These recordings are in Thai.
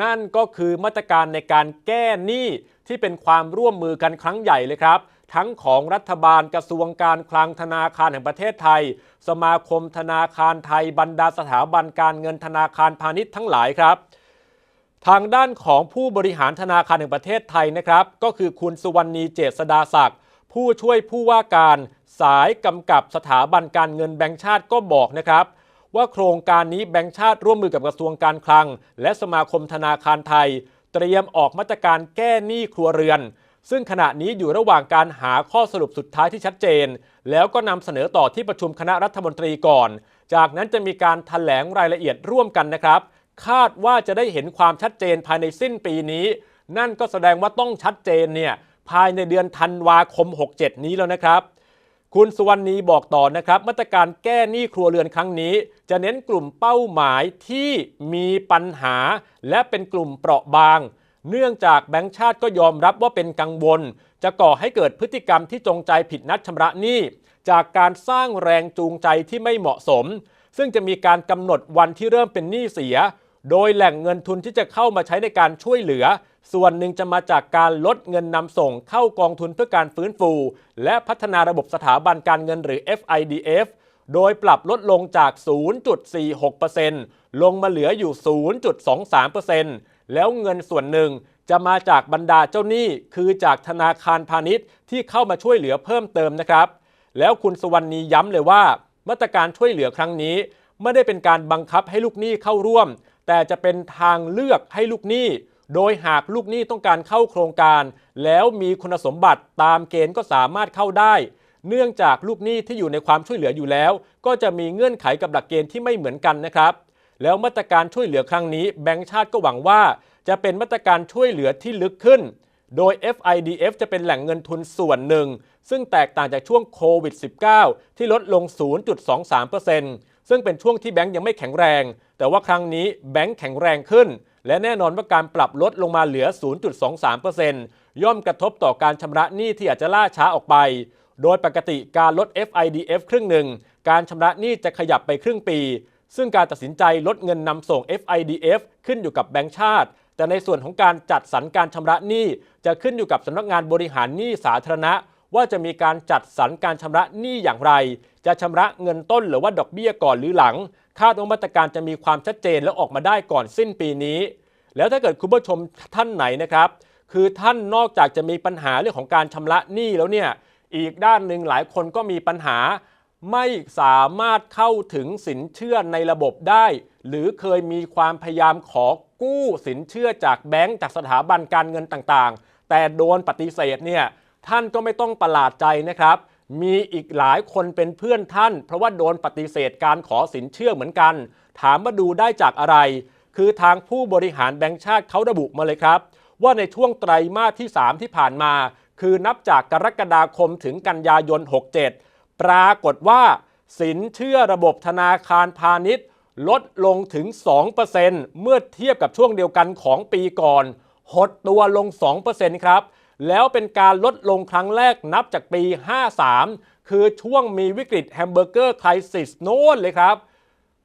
นั่นก็คือมาตรการในการแก้หนี้ที่เป็นความร่วมมือกันครั้งใหญ่เลยครับ ทั้งของรัฐบาลกระทรวงการคลังธนาคารแห่งประเทศไทย สมาคมธนาคารไทยบรรดาสถาบันการเงินธนาคารพาณิชย์ทั้งหลายครับ ทางด้านของผู้บริหารธนาคารแห่งประเทศไทยนะครับ ก็คือคุณสุวรรณีเจษดาศักดิ์ผู้ช่วยผู้ว่าการสายกำกับสถาบันการเงินแบงก์ชาติก็บอกนะครับ ว่าโครงการนี้แบงก์ชาติร่วมมือกับกระทรวงการคลัง และสมาคมธนาคารไทย เตรียมออกมาตรการแก้หนี้ครัวเรือน ซึ่งขณะนี้อยู่ระหว่างการหาข้อสรุปสุดท้ายที่ชัดเจน แล้วก็นำเสนอต่อที่ประชุมคณะรัฐมนตรีก่อน จากนั้นจะมีการถแถลงรายละเอียดร่วมกันนะครับ คาดว่าจะได้เห็นความชัดเจนภายในสิ้นปีนี้ นั่นก็แสดงว่าต้องชัดเจนเนี่ยภายในเดือนธันวาคม 67 นี้แล้วนะครับ คุณสุวรรณีบอกต่อนะครับ มาตรการแก้หนี้ครัวเรือนครั้งนี้ จะเน้นกลุ่มเป้าหมายที่มีปัญหา และเป็นกลุ่มเปราะบาง เนื่องจากแบงก์ชาติก็ยอมรับว่าเป็นกังวล จะก่อให้เกิดพฤติกรรมที่จงใจผิดนัดชำระหนี้ จากการสร้างแรงจูงใจที่ไม่เหมาะสม ซึ่งจะมีการกำหนดวันที่เริ่มเป็นหนี้เสีย โดยแหล่งเงินทุนที่จะเข้ามาใช้ในการช่วยเหลือ ส่วนหนึ่งจะมาจากการลดเงินนำส่งเข้ากองทุนเพื่อการฟื้นฟู และพัฒนาระบบสถาบันการเงินหรือ FIDF โดยปรับลดลงจาก 0.46%ลงมาเหลืออยู่ 0.23%แล้วเงินส่วนหนึ่งจะมาจากบรรดาเจ้าหนี้ คือจากธนาคารพาณิชย์ที่เข้ามาช่วยเหลือเพิ่มเติมนะครับ แล้วคุณสวรรณีย้ำเลยว่า มาตรการช่วยเหลือครั้งนี้ ไม่ได้เป็นการบังคับให้ลูกหนี้เข้าร่วม แต่จะเป็นทางเลือกให้ลูกหนี้ โดยหากลูกหนี้ต้องการเข้าโครงการ แล้วมีคุณสมบัติตามเกณฑ์ก็สามารถเข้าได้ เนื่องจากลูกหนี้ที่อยู่ในความช่วยเหลืออยู่แล้ว ก็จะมีเงื่อนไขกับหลักเกณฑ์ที่ไม่เหมือนกันนะครับ แล้วมาตรการช่วยเหลือครั้งนี้แบงก์ชาติก็หวังว่า จะเป็นมาตรการช่วยเหลือที่ลึกขึ้น โดย FIDF จะเป็นแหล่งเงินทุนส่วนหนึ่ง ซึ่งแตกต่างจากช่วงโควิด -19 ที่ลดลง 0.23%ซึ่งเป็นช่วงที่แบงก์ยังไม่แข็งแรง แต่ว่าครั้งนี้แบงก์แข็งแรงขึ้น และแน่นอนว่าการปรับลดลงมาเหลือ 0.23%ย่อมกระทบต่อการชำระหนี้ที่อาจจะล่าช้าออกไป โดยปกติการลด FIDF ครึ่งหนึ่ง การชำระหนี้จะขยับไปครึ่งปี ซึ่งการตัดสินใจลดเงินนำส่ง FIDF ขึ้นอยู่กับแบงก์ชาติ แต่ในส่วนของการจัดสรรการชำระหนี้จะขึ้นอยู่กับสำนักงานบริหารหนี้สาธารณะว่าจะมีการจัดสรรการชำระหนี้อย่างไร จะชำระเงินต้นหรือว่าดอกเบี้ยก่อนหรือหลัง คาดว่ามาตรการจะมีความชัดเจนและออกมาได้ก่อนสิ้นปีนี้ แล้วถ้าเกิดคุณผู้ชมท่านไหนนะครับ คือท่านนอกจากจะมีปัญหาเรื่องของการชำระหนี้แล้วเนี่ยอีกด้านหนึ่งหลายคนก็มีปัญหา ไม่สามารถเข้าถึงสินเชื่อในระบบได้ หรือเคยมีความพยายามขอกู้สินเชื่อจากแบงก์จากสถาบันการเงินต่างๆ แต่โดนปฏิเสธเนี่ยท่านก็ไม่ต้องประหลาดใจนะครับ มีอีกหลายคนเป็นเพื่อนท่าน เพราะว่าโดนปฏิเสธการขอสินเชื่อเหมือนกัน ถามว่าดูได้จากอะไร คือทางผู้บริหารแบงก์ชาติเขาระบุมาเลยครับ ว่าในช่วงไตรมาสที่ 3 ที่ผ่านมา คือนับจากกรกฎาคมถึงกันยายน 67 ปรากฏว่า สินเชื่อระบบธนาคารพาณิชย์ ลดลงถึง 2%เมื่อเทียบกับช่วงเดียวกันของปีก่อน หดตัวลง 2%ครับ แล้วเป็นการลดลงครั้งแรกนับจากปี 53 คือช่วงมีวิกฤตแฮมเบอร์เกอร์ไครซิสโน้นเลยครับ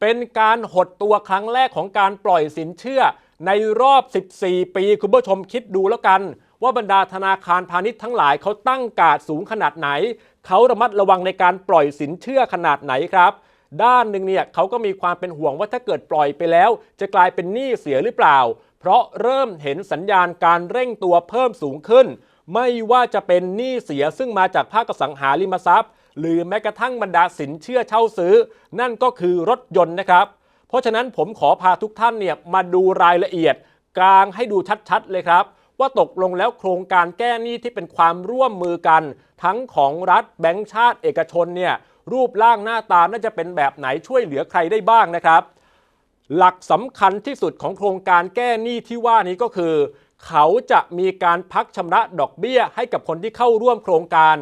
เป็นการหดตัวครั้งแรกของการปล่อยสินเชื่อในรอบ 14 ปี คุณผู้ชมคิดดูแล้วกัน ว่าบรรดาธนาคารพาณิชย์ทั้งหลายเขาตั้งกาดสูงขนาดไหน เขาระมัดระวังในการปล่อยสินเชื่อขนาดไหนครับด้านหนึ่งเนี่ยเขาก็มีความเป็นห่วงว่าถ้าเกิดปล่อยไปแล้ว จะกลายเป็นหนี้เสียหรือเปล่า เพราะเริ่มเห็นสัญญาณการเร่งตัวเพิ่มสูงขึ้น ไม่ว่าจะเป็นหนี้เสียซึ่งมาจากภาคสังหาริมทรัพย์ หรือแม้กระทั่งบรรดาสินเชื่อเช่าซื้อ นั่นก็คือรถยนต์นะครับ เพราะฉะนั้นผมขอพาทุกท่านเนี่ยมาดูรายละเอียด กลางให้ดูชัดๆเลยครับ ว่าตกลงแล้วโครงการแก้หนี้ที่เป็นความร่วมมือกัน ทั้งของรัฐแบงก์ชาติเอกชนเนี่ยรูปร่างหน้าตาน่าจะเป็นแบบไหนช่วยเหลือใครได้บ้างนะครับ หลักสำคัญที่สุดของโครงการแก้หนี้ที่ว่านี้ก็คือ เขาจะมีการพักชำระดอกเบี้ยให้กับคนที่เข้าร่วมโครงการ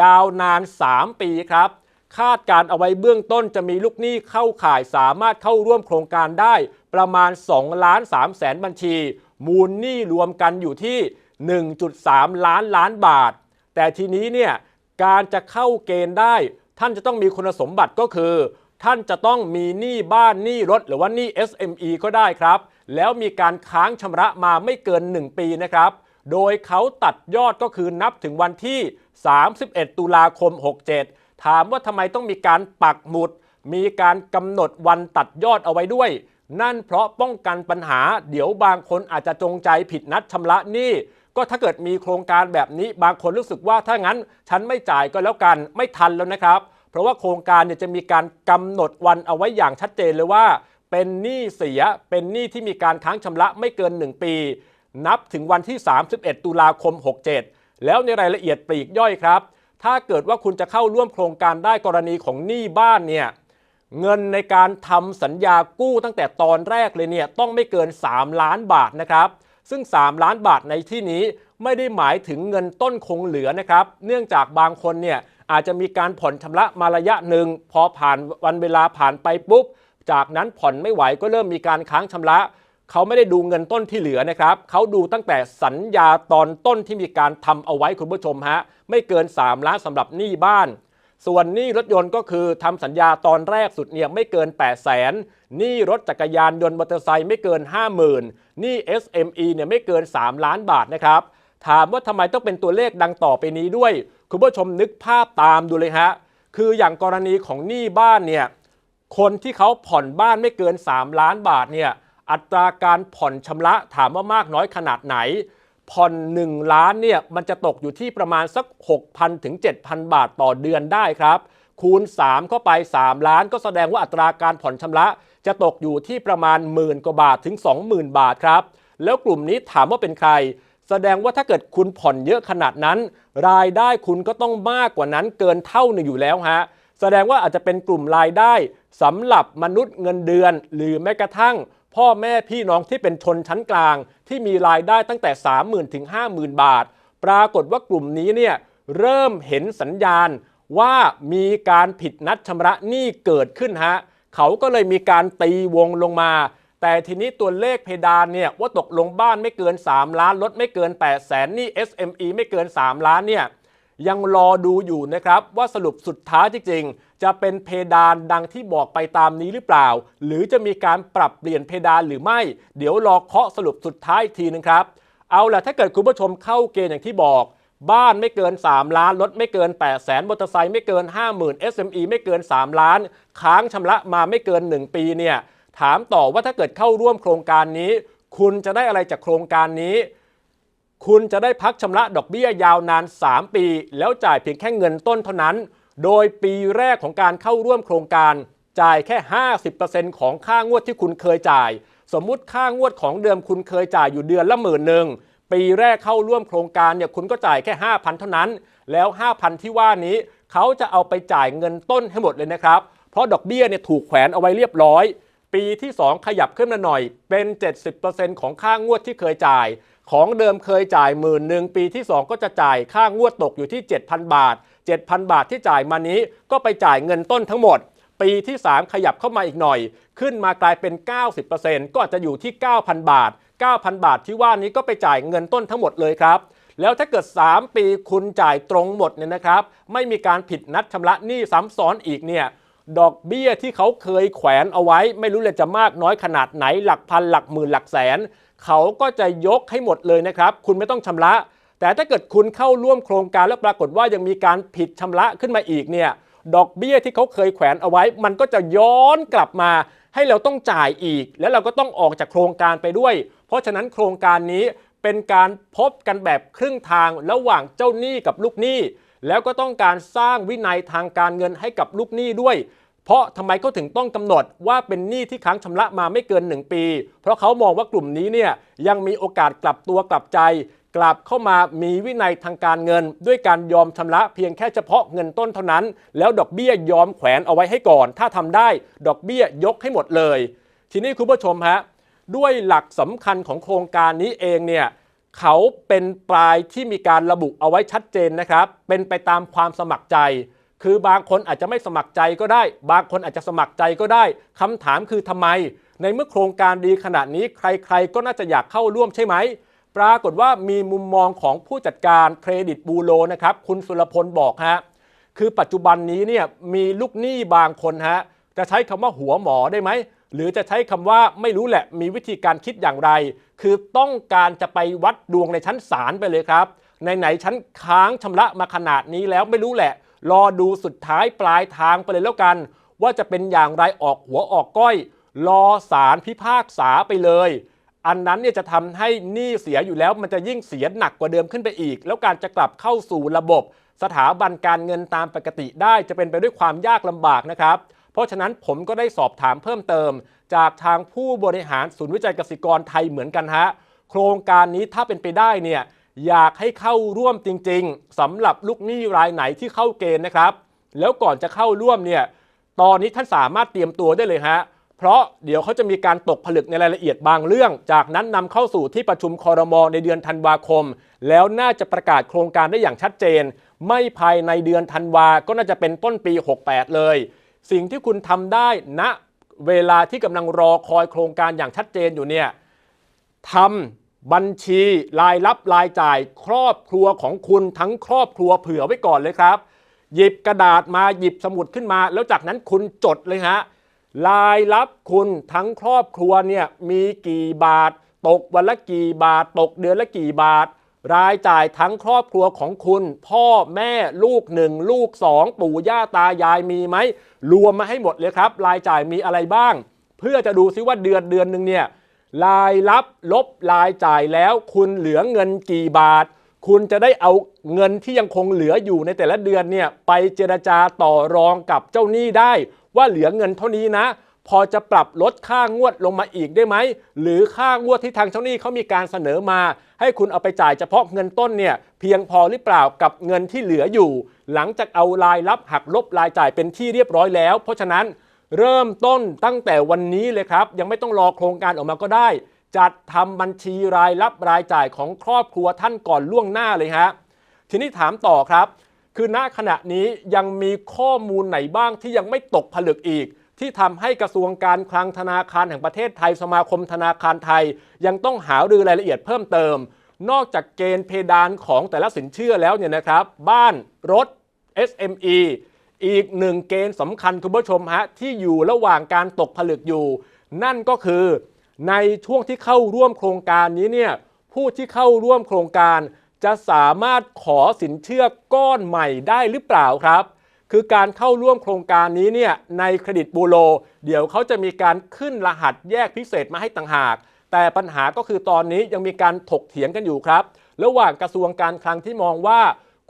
ยาวนาน 3 ปีครับ คาดการเอาไว้เบื้องต้นจะมีลูกหนี้เข้าข่ายสามารถเข้าร่วมโครงการได้ ประมาณ2ล้าน3แสนบัญชี มูลหนี้รวมกันอยู่ที่ 1.3 ล้านล้านบาท แต่ทีนี้เนี่ยการจะเข้าเกณฑ์ได้ ท่านจะต้องมีคุณสมบัติก็คือ ท่านจะต้องมีหนี้บ้านหนี้รถ หรือว่าหนี้ SME ก็ได้ครับ แล้วมีการค้างชำระมาไม่เกิน 1 ปีนะครับ โดยเขาตัดยอดก็คือนับถึงวันที่ 31 ตุลาคม 67 ถามว่าทำไมต้องมีการปักหมุด มีการกำหนดวันตัดยอดเอาไว้ด้วย นั่นเพราะป้องกันปัญหา เดี๋ยวบางคนอาจจะจงใจผิดนัดชำระหนี้ก็ถ้าเกิดมีโครงการแบบนี้บางคนรู้สึกว่าถ้างั้น ฉันไม่จ่ายก็แล้วกันไม่ทันแล้วนะครับ เพราะว่าโครงการเนี่ยจะมีการกำหนดวันเอาไว้อย่างชัดเจนเลยว่า เป็นหนี้เสียเป็นหนี้ที่มีการค้างชำระไม่เกิน 1 ปี นับถึงวันที่ 31 ตุลาคม 67 แล้วในรายละเอียดปลีกย่อยครับ ถ้าเกิดว่าคุณจะเข้าร่วมโครงการได้กรณีของหนี้บ้านเนี่ยเงินในการทำสัญญากู้ตั้งแต่ตอนแรกเลยเนี่ยต้องไม่เกิน 3 ล้านบาทนะครับ ซึ่ง 3 ล้านบาทในที่นี้ไม่ได้หมายถึงเงินต้นคงเหลือนะครับ เนื่องจากบางคนเนี่ย อาจจะมีการผ่อนชำระมาระยะหนึ่งพอผ่านวันเวลาผ่านไปปุ๊บ จากนั้นผ่อนไม่ไหวก็เริ่มมีการค้างชำระ เขาไม่ได้ดูเงินต้นที่เหลือนะครับ เขาดูตั้งแต่สัญญาตอนต้นที่มีการทำเอาไว้คุณผู้ชมฮะไม่เกิน 3 ล้านสำหรับหนี้บ้าน ส่วนหนี้รถยนต์ก็คือทำสัญญาตอนแรกสุดเนี่ยไม่เกิน 8 0 0แสนหนี้รถจักรยานยนต์มอเตอร์ไซค์ไม่เกิน 50,000หนี้ SME เนี่ยไม่เกิน 3 ล้านบาทนะครับ ถามว่าทำไมต้องเป็นตัวเลขดังต่อไปนี้ด้วย คุณผู้ชมนึกภาพตามดูเลยฮะ คืออย่างกรณีของหนี้บ้านเนี่ยคนที่เขาผ่อนบ้านไม่เกิน 3 ล้านบาทเนี่ยอัตราการผ่อนชำระถามว่ามากน้อยขนาดไหน ผ่อน 1 ล้านเนี่ยมันจะตกอยู่ที่ประมาณสัก 6,000 ถึง 7,000 บาทต่อเดือนได้ครับ คูณ 3 เข้าไป 3 ล้านก็แสดงว่าอัตราการผ่อนชำระจะตกอยู่ที่ประมาณหมื่นกว่าบาทถึง 20,000 บาทครับ แล้วกลุ่มนี้ถามว่าเป็นใคร แสดงว่าถ้าเกิดคุณผ่อนเยอะขนาดนั้น รายได้คุณก็ต้องมากกว่านั้นเกินเท่าหนึ่งอยู่แล้วฮะแสดงว่าอาจจะเป็นกลุ่มรายได้สำหรับมนุษย์เงินเดือน หรือแม้กระทั่ง พ่อแม่พี่น้องที่เป็นชนชั้นกลาง ที่มีรายได้ตั้งแต่ 30,000ถึง50,000 บาท ปรากฏว่ากลุ่มนี้เนี่ยเริ่มเห็นสัญญาณว่ามีการผิดนัดชำระหนี้เกิดขึ้นฮะเขาก็เลยมีการตีวงลงมา แต่ทีนี้ตัวเลขเพดานเนี่ยว่าตกลงบ้านไม่เกิน 3 ล้านลดไม่เกิน8 0 0แสนนี่ SME ไม่เกิน 3 ล้านเนี่ยยังรอดูอยู่นะครับว่าสรุปสุดท้ายจริงๆ จะเป็นเพดานดังที่บอกไปตามนี้หรือเปล่า หรือจะมีการปรับเปลี่ยนเพดานหรือไม่ เดี๋ยวรอเคาะสรุปสุดท้ายอีกทีนึงครับเอาล่ะถ้าเกิดคุณผู้ชมเข้าเกณฑ์อย่างที่บอก บ้านไม่เกิน 3 ล้านรถไม่เกิน 8 0 0แสนมอเตอร์ไซค์ไม่เกิน 50,000 SME ไม่เกิน 3 ล้าน ค้างชำระมาไม่เกิน 1 ปีเนี่ย ถามต่อว่าถ้าเกิดเข้าร่วมโครงการนี้ คุณจะได้อะไรจากโครงการนี้ คุณจะได้พักชำระดอกเบี้ยยาวนาน 3 ปี แล้วจ่ายเพียงแค่เงินต้นเท่านั้น โดยปีแรกของการเข้าร่วมโครงการ จ่ายแค่ 50%ของค่างวดที่คุณเคยจ่าย สมมุติค่างวดของเดิมคุณเคยจ่ายอยู่เดือนละหมื่นหนึ่งปีแรกเข้าร่วมโครงการเนี่ยคุณก็จ่ายแค่ 5,000 เท่านั้น แล้ว 5,000 ที่ว่านี้เขาจะเอาไปจ่ายเงินต้นให้หมดเลยนะครับ เพราะดอกเบี้ยเนี่ยถูกแขวนเอาไว้เรียบร้อย ปีที่ 2 ขยับขึ้นมาหน่อยเป็น 70%ของค่างวดที่เคยจ่าย ของเดิมเคยจ่ายหมื่นหนึ่งปีที่ 2 ก็จะจ่ายค่างวดตกอยู่ที่ 7,000 บาท 7,000 บาทที่จ่ายมานี้ก็ไปจ่ายเงินต้นทั้งหมด ปีที่ 3 ขยับเข้ามาอีกหน่อย ขึ้นมากลายเป็น 90%ก็อาจจะอยู่ที่ 9,000 บาท 9,000 บาทที่ว่านี้ก็ไปจ่ายเงินต้นทั้งหมดเลยครับแล้วถ้าเกิด 3 ปีคุณจ่ายตรงหมดเนี่ยนะครับ ไม่มีการผิดนัดชำระหนี้ซ้ำซ้อนอีกเนี่ย ดอกเบี้ยที่เขาเคยแขวนเอาไว้ ไม่รู้เลยจะมากน้อยขนาดไหนหลักพันหลักหมื่นหลักแสน เขาก็จะยกให้หมดเลยนะครับ คุณไม่ต้องชำระ แต่ถ้าเกิดคุณเข้าร่วมโครงการแล้วปรากฏว่ายังมีการผิดชำระขึ้นมาอีกเนี่ยดอกเบี้ยที่เขาเคยแขวนเอาไว้ มันก็จะย้อนกลับมา ให้เราต้องจ่ายอีก แล้วเราก็ต้องออกจากโครงการไปด้วย เพราะฉะนั้นโครงการนี้เป็นการพบกันแบบครึ่งทางระหว่างเจ้าหนี้กับลูกหนี้ แล้วก็ต้องการสร้างวินัยทางการเงินให้กับลูกหนี้ด้วย เพราะทำไมเขาถึงต้องกำหนดว่าเป็นหนี้ที่ค้างชำระมาไม่เกิน 1 ปี เพราะเขามองว่ากลุ่มนี้เนี่ยยังมีโอกาสกลับตัวกลับใจ กลับเข้ามามีวินัยทางการเงิน ด้วยการยอมชำระเพียงแค่เฉพาะเงินต้นเท่านั้น แล้วดอกเบี้ยยอมแขวนเอาไว้ให้ก่อน ถ้าทำได้ดอกเบี้ยยกให้หมดเลย ทีนี้คุณผู้ชมฮะด้วยหลักสำคัญของโครงการนี้เองเนี่ยเขาเป็นปลายที่มีการระบุเอาไว้ชัดเจนนะครับ เป็นไปตามความสมัครใจ คือบางคนอาจจะไม่สมัครใจก็ได้ บางคนอาจจะสมัครใจก็ได้คำถามคือทำไม ในเมื่อโครงการดีขนาดนี้ใครๆ ก็น่าจะอยากเข้าร่วมใช่ไหม ปรากฏว่ามีมุมมองของผู้จัดการเครดิตบูโรนะครับคุณสุรพลบอกฮะคือปัจจุบันนี้เนี่ยมีลูกหนี้บางคนฮะจะใช้คำว่าหัวหมอได้ไหมหรือจะใช้คำว่าไม่รู้แหละมีวิธีการคิดอย่างไร คือต้องการจะไปวัดดวงในชั้นศาลไปเลยครับในไหนชั้นค้างชำระมาขนาดนี้แล้วไม่รู้แหละ รอดูสุดท้ายปลายทางไปเลยแล้วกัน ว่าจะเป็นอย่างไรออกหัวออกก้อย รอศาลพิพากษาไปเลย อันนั้นเนี่ยจะทำให้หนี้เสียอยู่แล้ว มันจะยิ่งเสียหนักกว่าเดิมขึ้นไปอีก แล้วการจะกลับเข้าสู่ระบบ สถาบันการเงินตามปกติได้จะเป็นไปด้วยความยากลำบากนะครับเพราะฉะนั้นผมก็ได้สอบถามเพิ่มเติม จากทางผู้บริหารศูนย์วิจัยเกษตรกรไทยเหมือนกันฮะโครงการนี้ถ้าเป็นไปได้เนี่ย อยากให้เข้าร่วมจริง ๆสำหรับลูกหนี้รายไหนที่เข้าเกณฑ์นะครับ แล้วก่อนจะเข้าร่วมเนี่ยตอนนี้ท่านสามารถเตรียมตัวได้เลยฮะเพราะเดี๋ยวเขาจะมีการตกผลึกในรายละเอียดบางเรื่อง จากนั้นนำเข้าสู่ที่ประชุมคอรมอในเดือนธันวาคม แล้วน่าจะประกาศโครงการได้อย่างชัดเจน ไม่ภายในเดือนธันวาก็น่าจะเป็นต้นปี 68 เลย สิ่งที่คุณทำได้ณเวลาที่กำลังรอคอยโครงการอย่างชัดเจนอยู่เนี่ยทำ บัญชีรายรับรายจ่ายครอบครัวของคุณทั้งครอบครัวเผื่อไว้ก่อนเลยครับ หยิบกระดาษมาหยิบสมุดขึ้นมา แล้วจากนั้นคุณจดเลยฮะรายรับคุณทั้งครอบครัวเนี่ยมีกี่บาท ตกวันละกี่บาท ตกเดือนละกี่บาท รายจ่ายทั้งครอบครัวของคุณ พ่อแม่ลูกหนึ่งลูกสองปู่ย่าตายายมีไหมรวมมาให้หมดเลยครับ รายจ่ายมีอะไรบ้าง เพื่อจะดูซิว่าเดือนเดือนหนึ่งเนี่ย รายรับลบรายจ่ายแล้ว คุณเหลือเงินกี่บาท คุณจะได้เอาเงินที่ยังคงเหลืออยู่ในแต่ละเดือนเนี่ยไปเจรจาต่อรองกับเจ้าหนี้ได้ ว่าเหลือเงินเท่านี้นะ พอจะปรับลดค่างวดลงมาอีกได้ไหมหรือค่างวดที่ทางเจ้าหนี้เขามีการเสนอมา ให้คุณเอาไปจ่ายเฉพาะเงินต้นเนี่ยเพียงพอหรือเปล่ากับเงินที่เหลืออยู่ หลังจากเอารายรับหักลบรายจ่ายเป็นที่เรียบร้อยแล้ว เพราะฉะนั้น เริ่มต้นตั้งแต่วันนี้เลยครับ ยังไม่ต้องรอโครงการออกมาก็ได้ จัดทำบัญชีรายรับรายจ่ายของครอบครัวท่านก่อนล่วงหน้าเลยฮะทีนี้ถามต่อครับ คือณขณะนี้ยังมีข้อมูลไหนบ้างที่ยังไม่ตกผลึกอีก ที่ทำให้กระทรวงการคลังธนาคารแห่งประเทศไทยสมาคมธนาคารไทย ยังต้องหารือรายละเอียดเพิ่มเติม นอกจากเกณฑ์เพดานของแต่ละสินเชื่อแล้วเนี่ยนะครับ บ้านรถ SME อีกหนึ่งเกณฑ์สำคัญคุณผู้ชมฮะที่อยู่ระหว่างการตกผลึกอยู่ นั่นก็คือในช่วงที่เข้าร่วมโครงการนี้เนี่ยผู้ที่เข้าร่วมโครงการ จะสามารถขอสินเชื่อก้อนใหม่ได้หรือเปล่าครับ คือการเข้าร่วมโครงการนี้เนี่ยในเครดิตบูโรเดี๋ยวเขาจะมีการขึ้นรหัสแยกพิเศษมาให้ต่างหาก แต่ปัญหาก็คือตอนนี้ยังมีการถกเถียงกันอยู่ครับ ระหว่างกระทรวงการคลังที่มองว่า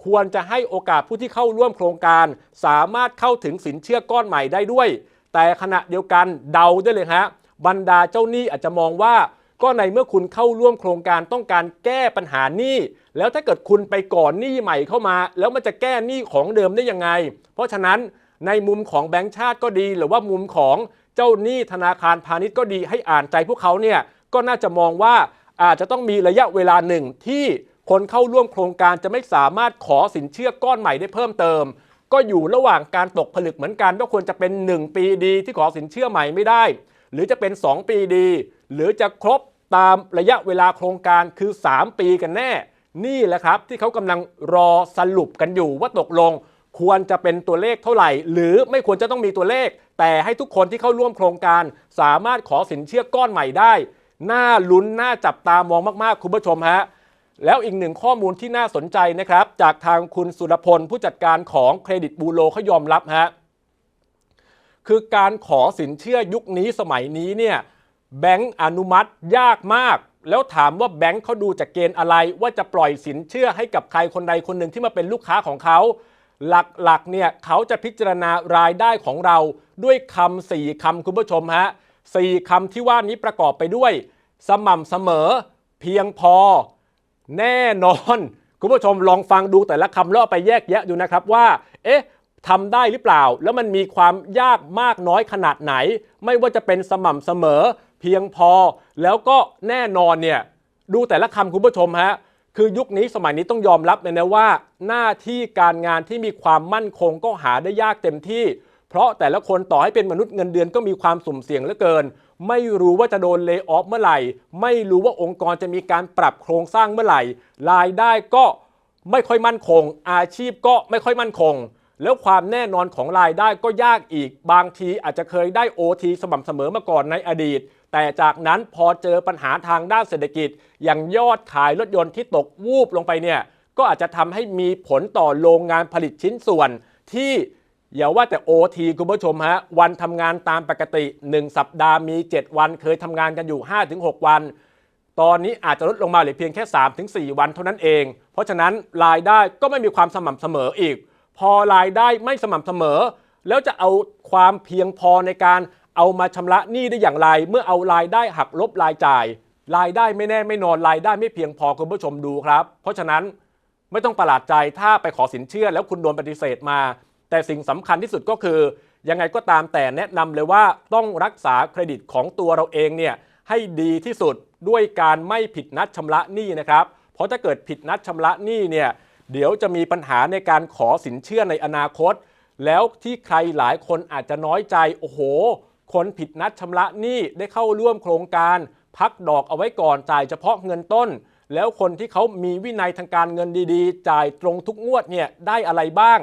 ควรจะให้โอกาสผู้ที่เข้าร่วมโครงการ สามารถเข้าถึงสินเชื่อก้อนใหม่ได้ด้วย แต่ขณะเดียวกันเดาได้เลยฮะบรรดาเจ้าหนี้อาจจะมองว่า ก็ในเมื่อคุณเข้าร่วมโครงการต้องการแก้ปัญหาหนี้แล้วถ้าเกิดคุณไปก่อนหนี้ใหม่เข้ามา แล้วมันจะแก้หนี้ของเดิมได้ยังไง เพราะฉะนั้นในมุมของแบงก์ชาติก็ดี หรือว่ามุมของเจ้าหนี้ธนาคารพาณิชย์ก็ดีให้อ่านใจพวกเขาเนี่ยก็น่าจะมองว่าอาจจะต้องมีระยะเวลาหนึ่งที่ คนเข้าร่วมโครงการจะไม่สามารถขอสินเชื่อก้อนใหม่ได้เพิ่มเติม ก็อยู่ระหว่างการตกผลึกเหมือนกันว่าควรจะเป็น 1 ปีดีที่ขอสินเชื่อใหม่ไม่ได้ หรือจะเป็น 2 ปีดี หรือจะครบตามระยะเวลาโครงการคือ 3 ปีกันแน่ นี่แหละครับที่เขากำลังรอสรุปกันอยู่ว่าตกลง ควรจะเป็นตัวเลขเท่าไหร่ หรือไม่ควรจะต้องมีตัวเลข แต่ให้ทุกคนที่เข้าร่วมโครงการ สามารถขอสินเชื่อก้อนใหม่ได้ น่าลุ้นน่าจับตามองมากๆคุณผู้ชมฮะ แล้วอีกหนึ่งข้อมูลที่น่าสนใจนะครับ จากทางคุณสุรพลผู้จัดการของเครดิตบูโรเขายอมรับฮะคือการขอสินเชื่อยุคนี้สมัยนี้เนี่ยแบงก์อนุมัติยากมาก แล้วถามว่าแบงก์เขาดูจากเกณฑ์อะไร ว่าจะปล่อยสินเชื่อให้กับใครคนใดคนหนึ่งที่มาเป็นลูกค้าของเขา หลักๆเนี่ยเขาจะพิจารณารายได้ของเราด้วยคำสี่คำคุณผู้ชมฮะสี่คำที่ว่านี้ประกอบไปด้วย สม่ำเสมอ เพียงพอ แน่นอน คุณผู้ชมลองฟังดูแต่ละคำแล้วไปแยกแยะดูนะครับว่า เอ๊ะทำได้หรือเปล่า แล้วมันมีความยากมากน้อยขนาดไหน ไม่ว่าจะเป็นสม่ำเสมอ เพียงพอ แล้วก็แน่นอนเนี่ย ดูแต่ละคำคุณผู้ชมฮะ คือยุคนี้สมัยนี้ต้องยอมรับเลยนะว่า หน้าที่การงานที่มีความมั่นคงก็หาได้ยากเต็มที่ เพราะแต่ละคนต่อให้เป็นมนุษย์เงินเดือนก็มีความสุ่มเสี่ยงเหลือเกิน ไม่รู้ว่าจะโดนเล y o อ f เมื่อไหร่ ไม่รู้ว่าองค์กรจะมีการปรับโครงสร้างเมื่อไหร่ รายได้ก็ไม่ค่อยมั่นคง อาชีพก็ไม่ค่อยมั่นคง แล้วความแน่นอนของรายได้ก็ยากอีก บางทีอาจจะเคยได้ OT สม่ำเสมอมาก่อนในอดีต แต่จากนั้นพอเจอปัญหาทางด้านเศรษฐกิจ อย่างยอดขายรถยนต์ที่ตกวูบลงไปเนี่ย ก็อาจจะทำให้มีผลต่อโรงงานผลิตชิ้นส่วนที่ อย่าว่าแต่ OT คุณผู้ชมฮะ วันทำงานตามปกติ 1 สัปดาห์มี 7 วัน เคยทำงานกันอยู่ 5-6 วัน ตอนนี้อาจจะลดลงมาเหลือเพียงแค่ 3-4 วันเท่านั้นเอง เพราะฉะนั้นรายได้ก็ไม่มีความสม่ำเสมออีก พอรายได้ไม่สม่ำเสมอ แล้วจะเอาความเพียงพอในการเอามาชำระหนี้ได้อย่างไร เมื่อเอารายได้หักลบรายจ่าย รายได้ไม่แน่ไม่นอนรายได้ไม่เพียงพอคุณผู้ชมดูครับ เพราะฉะนั้นไม่ต้องประหลาดใจถ้าไปขอสินเชื่อแล้วคุณโดนปฏิเสธมา แต่สิ่งสำคัญที่สุดก็คือ ยังไงก็ตามแต่แนะนำเลยว่าต้องรักษาเครดิตของตัวเราเองเนี่ยให้ดีที่สุดด้วยการไม่ผิดนัดชำระหนี้นะครับ เพราะถ้าเกิดผิดนัดชำระหนี้เนี่ยเดี๋ยวจะมีปัญหาในการขอสินเชื่อในอนาคต แล้วที่ใครหลายคนอาจจะน้อยใจโอ้โห คนผิดนัดชำระหนี้ได้เข้าร่วมโครงการ พักดอกเอาไว้ก่อนจ่ายเฉพาะเงินต้น แล้วคนที่เขามีวินัยทางการเงินดีๆ จ่ายตรงทุกงวดเนี่ยได้อะไรบ้าง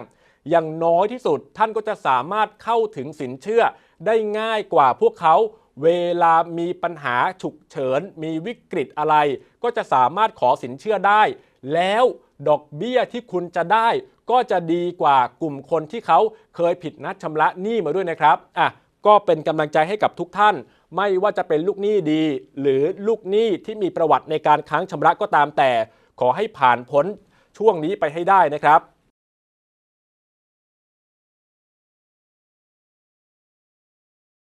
อย่างน้อยที่สุดท่านก็จะสามารถเข้าถึงสินเชื่อได้ง่ายกว่าพวกเขา เวลามีปัญหาฉุกเฉิน มีวิกฤตอะไร ก็จะสามารถขอสินเชื่อได้ แล้วดอกเบี้ยที่คุณจะได้ ก็จะดีกว่ากลุ่มคนที่เขาเคยผิดนัดชำระหนี้มาด้วยนะครับอะก็เป็นกำลังใจให้กับทุกท่าน ไม่ว่าจะเป็นลูกหนี้ดี หรือลูกหนี้ที่มีประวัติในการค้างชำระก็ตามแต่ ขอให้ผ่านพ้นช่วงนี้ไปให้ได้นะครับ